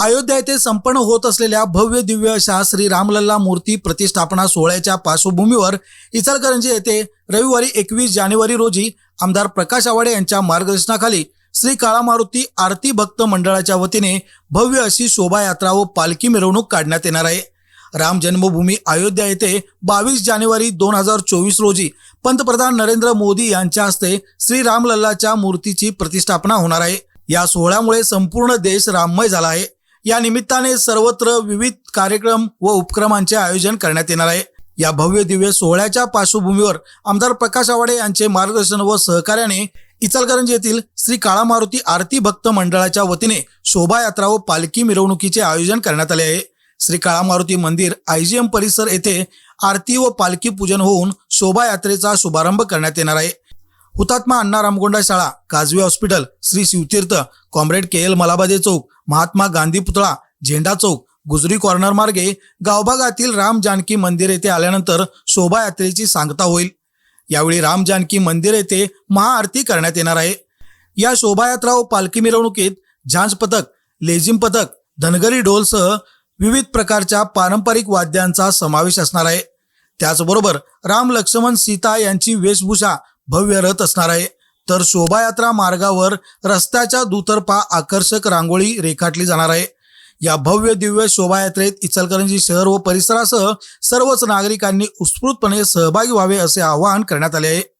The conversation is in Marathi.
अयोध्या येथे संपन्न होत असलेल्या भव्य दिव्य अशा श्री रामलल्ला मूर्ती प्रतिष्ठापना सोहळ्याच्या पार्श्वभूमीवर इचलकरंजी येथे रविवारी एकवीस जानेवारी रोजी आमदार प्रकाश आवाडे यांच्या मार्गदर्शनाखाली श्री काळामारुती आरती भक्त मंडळाच्या वतीने भव्य अशी शोभायात्रा व पालखी मिरवणूक काढण्यात येणार आहे. राम जन्मभूमी अयोध्या येथे बावीस जानेवारी दोन हजार चोवीस रोजी पंतप्रधान नरेंद्र मोदी यांच्या हस्ते श्री रामलल्लाच्या मूर्तीची प्रतिष्ठापना होणार आहे. या सोहळ्यामुळे संपूर्ण देश राममय झाला आहे. या निमित्ताने सर्वत्र विविध कार्यक्रम व उपक्रमांचे आयोजन करण्यात येणार आहे. या भव्य दिव्य सोहळ्याच्या पार्श्वभूमीवर आमदार प्रकाश आवाडे यांचे मार्गदर्शन व सहकार्याने इचलकरंजी येथील श्री काळा मारुती आरती भक्त मंडळाच्या वतीने शोभायात्रा व पालखी मिरवणुकीचे आयोजन करण्यात आले आहे. श्री काळा मारुती मंदिर आयजीएम परिसर येथे आरती व पालखी पूजन होऊन शोभायात्रेचा शुभारंभ करण्यात येणार आहे. हुतात्मा अण्णा रामगोंडा शाळा Kajave hospital Shri Shivtirth comrade K L Malabade चौक महात्मा गांधी पुतळा झेंडा चौक गुजरी कॉर्नर मार्गे गावभागातील राम जानकी मंदिर येथे आल्यानंतर शोभायात्रेची सांगता होईल. यावेळी राम जानकी मंदिर येथे महाआरती करण्यात येणार आहे. या शोभायात्रा व पालखी मिरवणुकीत झांज पथक लेझिम पथक धनगरी ढोलसह विविध प्रकारच्या पारंपरिक वाद्यांचा समावेश असणार आहे. त्याचबरोबर राम लक्ष्मण सीता यांची वेशभूषा भव्य रथ असणार आहे. तर शोभायात्रा मार्गावर रस्त्याच्या दुतर्फा आकर्षक रांगोळी रेखाटली जाणार आहे. या भव्य दिव्य शोभायात्रेत इचलकरंजी शहर व परिसरासह सर्वच नागरिकांनी उत्स्फूर्तपणे सहभागी व्हावे असे आवाहन करण्यात आले आहे.